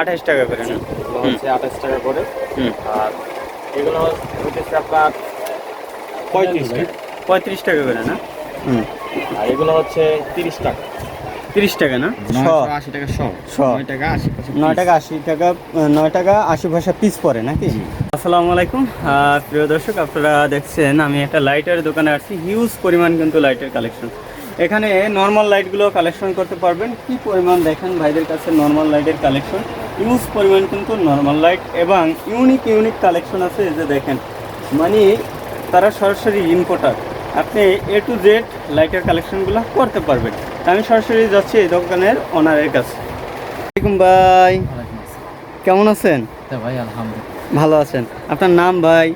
আঠাশ টাকা করে না হচ্ছে আঠাশ টাকা করে। হুম। আর এগুলো হচ্ছে আপনার পঁয়ত্রিশ টাকা। পঁয়ত্রিশ টাকা করে না? হুম। আর এগুলো হচ্ছে তিরিশ টাকা। তিরিশ টাকা না? আশি টাকা। নয় টাকা আশি নয় টাকা আশি টাকা নয় টাকা আশি পয়সা পিস পড়ে নাকি? আসসালামু আলাইকুম। প্রিয় দর্শক আপনারা দেখছেন আমি একটা লাইটের দোকানে আসছি। হিউজ পরিমাণ কিন্তু লাইটের কালেকশন এখানে নর্মাল লাইটগুলো কালেকশন করতে পারবেন। কি পরিমাণ দেখেন ভাইদের কাছে নর্মাল লাইটের কালেকশন ইউজ পরিমাণ কিন্তু নর্মাল লাইট এবং ইউনিক ইউনিক কালেকশন আছে যে দেখেন। মানে তারা সরাসরি ইম্পোর্টার আপনি এ টু জেড লাইটের কালেকশনগুলো করতে পারবেন। আমি সরাসরি যাচ্ছি এই দোকানের ওনারের কাছে। আসসালামাইকুম ভাই। কেমন আছেন? ভাই আলহামদুলিল্লাহ। ভালো আছেন। আপনার নাম ভাই?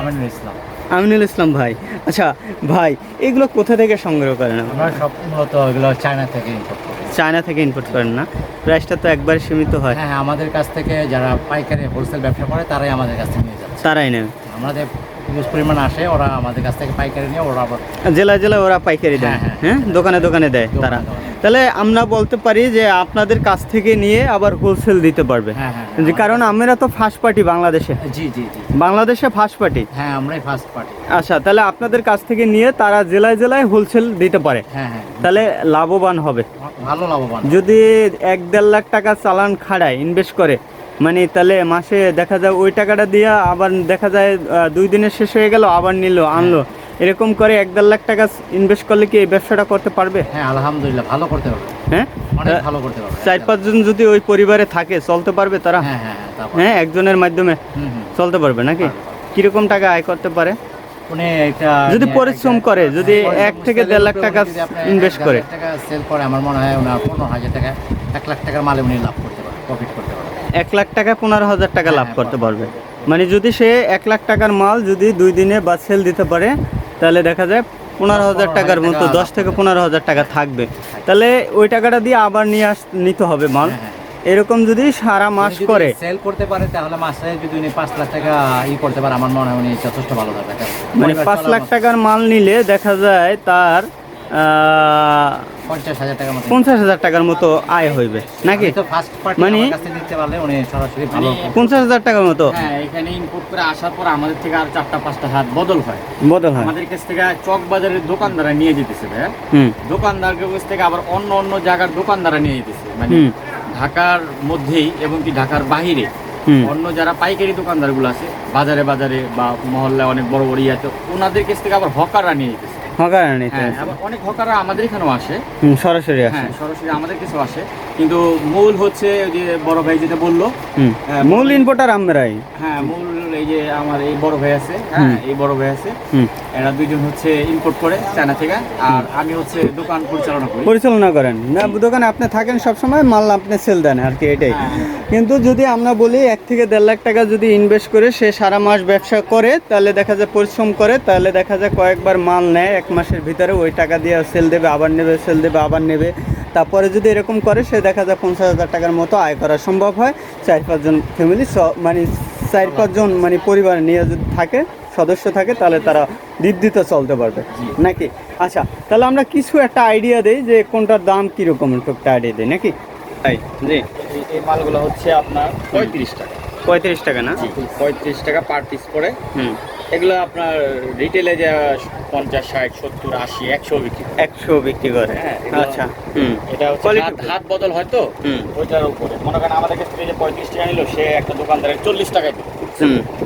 আমিনুল ইসলাম। আমিনুল ইসলাম ভাই। আচ্ছা ভাই এগুলো কোথা থেকে সংগ্রহ করেন? আমরা সব মূলত এগুলো চায়না থেকে ইম্পোর্ট করি। চায়না থেকে ইম্পোর্ট করেন না? প্রাইসটা তো একবার সীমিত হয়। হ্যাঁ আমাদের কাছ থেকে যারা পাইকারি হোলসেল ব্যবসা করে তারাই আমাদের কাছ থেকে নিয়ে যাচ্ছে। তারাই নেবে। আমাদের হিউজ পরিমাণ আসে ওরা আমাদের কাছ থেকে পাইকারি নিয়ে ওরা আবার জেলায় জেলায় ওরা পাইকারি দেয়। হ্যাঁ, হ্যাঁ। হ্যাঁ? দোকানে দোকানে দেয় তারা। তাহলে আমরা বলতে পারি যে আপনাদের কাছ থেকে নিয়ে আবার হোলসেল দিতে পারবে। হ্যাঁ হ্যাঁ যে কারণ আমরা তো ফার্স্ট পার্টি বাংলাদেশে। জি জি জি। বাংলাদেশে ফার্স্ট পার্টি হ্যাঁ আমরাই ফার্স্ট পার্টি আচ্ছা তাহলে আপনাদের কাছ থেকে নিয়ে তারা জেলায় জেলায় হোলসেল দিতে পারে। হ্যাঁ হ্যাঁ। তাহলে লাভবান হবে। ভালো লাভবান। যদি এক দেড় লাখ টাকা চালান খাড়ায় ইনভেস্ট করে মানে তাহলে মাসে দেখা যায় ওই টাকাটা দিয়ে আবার দেখা যায় দুই দিনের শেষ হয়ে গেল আবার নিল আনলো। এরকম করে এক দেড় লাখ টাকা ইনভেস্ট করলে কি এই ব্যবসাটা করতে পারবে? হ্যাঁ আলহামদুলিল্লাহ ভালো করতে পারবে। হ্যাঁ? অনেক ভালো করতে পারবে। চার পাঁচজন যদি ওই পরিবারে থাকে চলতে পারবে তারা? হ্যাঁ হ্যাঁ হ্যাঁ হ্যাঁ একজনের মাধ্যমে চলতে পারবে নাকি? কীরকম টাকা আয় করতে পারে? যদি পরিশ্রম করে, যদি এক থেকে দেড় লাখ টাকা এক করে। টাকা সেল করে আমার মনে হয় ওনার পনেরো হাজার টাকা এক লাখ টাকার মালে উনি লাভ করতে পারে প্রফিট করতে পারে এক লাখ টাকা পনেরো হাজার টাকা লাভ হ্যাঁ, করতে পারবে। পারবে। মানে যদি সে এক লাখ টাকার মাল যদি দুই দিনে বা সেল দিতে পারে তাহলে দেখা যায় পনেরো হাজার টাকার মতো দশ থেকে পনেরো হাজার টাকা থাকবে। তাহলে ওই টাকাটা দিয়ে আবার নিয়ে আস নিতে হবে মাল। হ্যাঁ, হ্যাঁ। এরকম যদি সারা মাস করে। সেল করতে পারে তাহলে মাসে যদি উনি পাঁচ লাখ টাকা ই করতে পারে আমার মনে হয় উনি যথেষ্ট ভালো থাকবে মানে পাঁচ লাখ টাকার মাল নিলে দেখা যায় তার পঞ্চাশ হাজার টাকার মতো। আয় হইবে নাকি? মানে- ভালো পঞ্চাশ হাজার টাকার মতো? হ্যাঁ এখানে ইনপুট করে আসার পর আমাদের থেকে আর চারটা পাঁচটা হাত বদল হয়। বদল হয়। আমাদের কাছ থেকে চক বাজারের দোকানদাররা নিয়ে যেতেছে দোকানদারের কাছ থেকে আবার অন্য অন্য জায়গার দোকানদাররা নিয়ে যেতেছে। মানে ঢাকার মধ্যেই এবং কি ঢাকার বাহিরে। অন্য যারা পাইকারি দোকানদারগুলো আছে বাজারে বাজারে বা মহল্লায় অনেক বড় বড় আছে ওনাদের কাছ থেকে আবার হকাররা নিয়ে যেতেছে। নিতে হ্যাঁ আবার অনেক হকাররা আমাদের এখানেও আসে। সরাসরি আসে। হ্যাঁ সরাসরি আমাদের কাছেও আসে। কিন্তু মূল হচ্ছে ওই যে বড় ভাই যেটা বলল হ্যাঁ, মূল ইম্পোর্টার আমরাই। হ্যাঁ মূল এই যে আমার এই বড় ভাই আছে হ্যাঁ এই বড় ভাই আছে হুম। এরা দুইজন হচ্ছে ইম্পোর্ট করে চায়না থেকে আর আমি হচ্ছে দোকান পরিচালনা করি। পরিচালনা করেন। না দোকানে আপনি থাকেন সব সময় মাল আপনি সেল দেন আর কি এটাই। কিন্তু যদি আমরা বলি এক থেকে দেড় লাখ টাকা যদি ইনভেস্ট করে সে সারা মাস ব্যবসা করে তাহলে দেখা যায় পরিশ্রম করে তাহলে দেখা যায় কয়েকবার মাল নেয় এক মাসের ভিতরে ওই টাকা দিয়ে সেল দেবে আবার নেবে সেল দেবে আবার নেবে। তারপরে যদি এরকম করে সে দেখা যায় পঞ্চাশ হাজার টাকার মতো আয় করা সম্ভব হয়। চার পাঁচজন ফ্যামিলি মানে চার পাঁচজন মানে পরিবার নিয়ে যদি থাকে সদস্য থাকে তাহলে তারা নির্দিত চলতে পারবে। নাকি? আচ্ছা তাহলে আমরা কিছু একটা আইডিয়া দেই যে কোনটার দাম কীরকম একটু আইডিয়া দিই নাকি? তাই জি। এই- এই মালগুলো হচ্ছে আপনার পঁয়ত্রিশ টাকা। পঁয়ত্রিশ টাকা না? পঁয়ত্রিশ টাকা পার পিস পড়ে হুম। এগুলো আপনার রিটেলে যে পঞ্চাশ ষাট সত্তর আশি একশো বিক্রি একশো বিক্রি করে। হ্যাঁ, আচ্ছা হুম। এটা হচ্ছে হাত- হাত বদল হয় তো? ওইটার উপরে। মনে করেন আমাদের কাছ থেকে যে পঁয়ত্রিশ টাকা নিল সে একটা দোকানদারের চল্লিশ টাকায়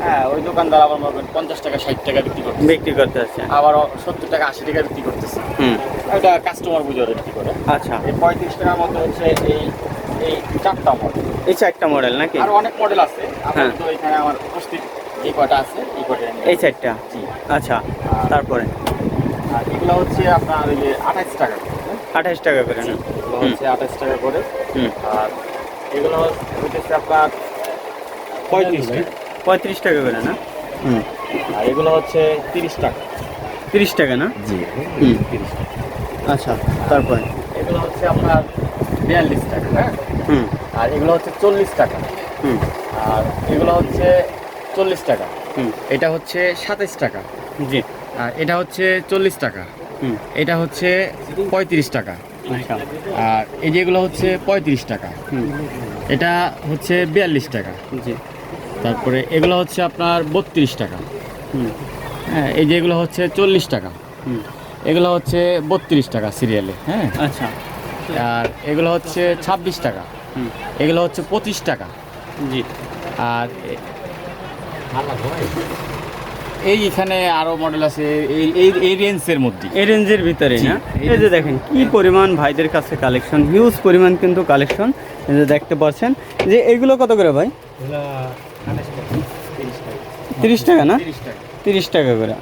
হ্যাঁ ওই দোকানদার আবার মনে করেন পঞ্চাশ টাকা ষাট টাকা বিক্রি করতেছে বিক্রি করতে আছে আবার সত্তর টাকা আশি টাকা বিক্রি করতেছে। হুম। ওইটা কাস্টমার বুঝে বিক্রি করে। আচ্ছা। এই পঁয়ত্রিশ টাকার মধ্যে হচ্ছে এই এই চারটা মডেল এই চারটা মডেল নাকি? আরও অনেক মডেল আছে। হ্যাঁ। তো এখানে আমার উপস্থিত এই আছে এই চারটা জি। আচ্ছা তারপরে? আর এগুলো হচ্ছে আপনার ওই যে আঠাশ টাকা হ্যাঁ? আঠাশ টাকা করে না? এগুলো হচ্ছে আঠাশ টাকা করে। হুম। আর এগুলো হচ্ছে আপনার পঁয়ত্রিশ টাকা। পঁয়ত্রিশ টাকা করে না? হুম। আর এগুলো হচ্ছে তিরিশ টাকা। তিরিশ টাকা না? জি। হুম। তিরিশ টাকা। আচ্ছা তারপরে? এগুলো হচ্ছে আপনার বিয়াল্লিশ টাকা হ্যাঁ? হুম। আর এগুলো হচ্ছে চল্লিশ টাকা। হুম। আর এগুলো হচ্ছে চল্লিশ টাকা। হুম। এটা হচ্ছে সাতাইশ টাকা। জি। আর এটা হচ্ছে চল্লিশ টাকা। হুম। এটা হচ্ছে পঁয়ত্রিশ টাকা। আচ্ছা। আর এই যেগুলো হচ্ছে পঁয়ত্রিশ টাকা। হুম। এটা হচ্ছে বিয়াল্লিশ টাকা। জি। তারপরে এগুলো হচ্ছে আপনার বত্রিশ টাকা। হুম। হ্যাঁ এই যেগুলো হচ্ছে চল্লিশ টাকা। হুম। এগুলো হচ্ছে বত্রিশ টাকা সিরিয়ালে হ্যাঁ। আচ্ছা। আর এগুলো হচ্ছে ছাব্বিশ টাকা। হুম। এগুলো হচ্ছে পঁচিশ টাকা। জি। আর এই এখানে আরও মডেল আছে এই এই এই রেঞ্জের মধ্যে। এই রেঞ্জের ভিতরে না? এই যে দেখেন কি পরিমাণ ভাইদের কাছে কালেকশন হিউজ পরিমাণ কিন্তু কালেকশন এই যে দেখতে পাচ্ছেন যে এগুলো কত করে ভাই? তিরিশ টাকা। না? তিরিশ টাকা। করে।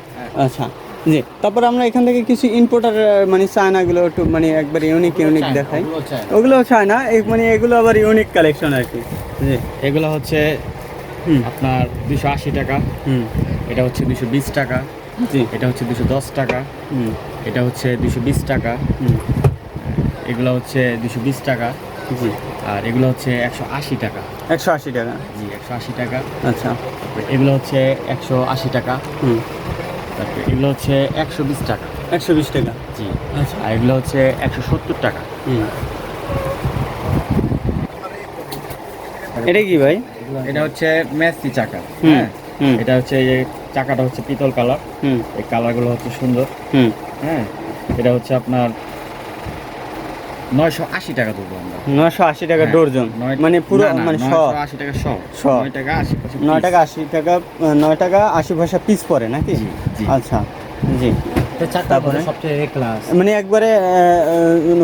আচ্ছা জি। তারপর আমরা এখান থেকে কিছু ইম্পোর্টার মানে চায়নাগুলো একটু মানে একবার ইউনিক ইউনিক দেখাই। ওগুলো চায় না। এই মানে এগুলো আবার ইউনিক কালেকশন আর কি। জি। এগুলো হচ্ছে আপনার দুশো আশি টাকা। হুম। এটা হচ্ছে দুশো বিশ টাকা। জি। এটা হচ্ছে দুশো দশ টাকা। হুম। এটা হচ্ছে দুশো বিশ টাকা। এগুলো হচ্ছে দুশো বিশ টাকা। আর এগুলো হচ্ছে একশো আশি টাকা। একশো আশি টাকা। জি একশো আশি টাকা। আচ্ছা। এগুলো হচ্ছে একশো আশি টাকা। হুম। তারপরে এগুলো হচ্ছে একশো বিশ টাকা। একশো বিশ টাকা। জি। আচ্ছা। আর এগুলো হচ্ছে একশো সত্তর টাকা। হুম। এটা কি ভাই? এটা হচ্ছে মেসি চাকা। হ্যাঁ। এটা হচ্ছে এই চাকাটা হচ্ছে পিতল কালার। হুম। এই কালারগুলো হচ্ছে সুন্দর। হুম। হ্যাঁ? এটা হচ্ছে আপনার নয়শো আশি টাকা দেবো আমরা। নশো আশি টাকা হ্যাঁ, ডর্জন। মানে পুরো মানে শ 980 টাকা শ শ। নয় টাকা আশি নয় টাকা আশি টাকা নয় টাকা আশি পয়সা পিস পড়ে নাকি। আচ্ছা জি। তারপরে? সবচেয়ে ক্লাস মানে একবারে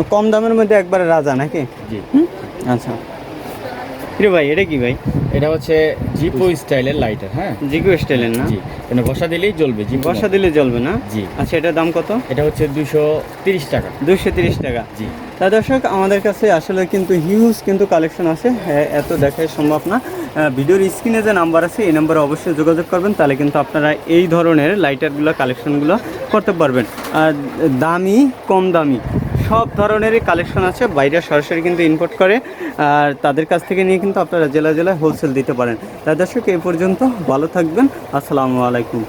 কম দামের মধ্যে একবারে রাজা নাকি? জি। আচ্ছা। কিরে ভাই এটা কি ভাই? এটা হচ্ছে জিপো স্টাইলের লাইটার হ্যাঁ? জিকু স্টাইলের না? জি মানে বসা দিলেই জ্বলবে জিপো। বর্ষা দিলে জ্বলবে না? জি। আচ্ছা এটার দাম কত? এটা হচ্ছে দুশো তিরিশ টাকা। দুশো তিরিশ টাকা। জি। তা দর্শক আমাদের কাছে আসলে কিন্তু হিউজ কিন্তু কালেকশন আছে। এত দেখাই সম্ভব না। ভিডিওর স্ক্রিনে যে নাম্বার আছে এই নাম্বারে অবশ্যই যোগাযোগ করবেন। তাহলে কিন্তু আপনারা এই ধরনের লাইটারগুলো কালেকশনগুলো করতে পারবেন। আর দামি কম দামি সব ধরনেরই কালেকশন আছে। বাইরে সরাসরি কিন্তু ইম্পোর্ট করে। আর তাদের কাছ থেকে নিয়ে কিন্তু আপনারা জেলা জেলায় হোলসেল দিতে পারেন। তাই দর্শক এই পর্যন্ত। ভালো থাকবেন। আসসালামু আলাইকুম।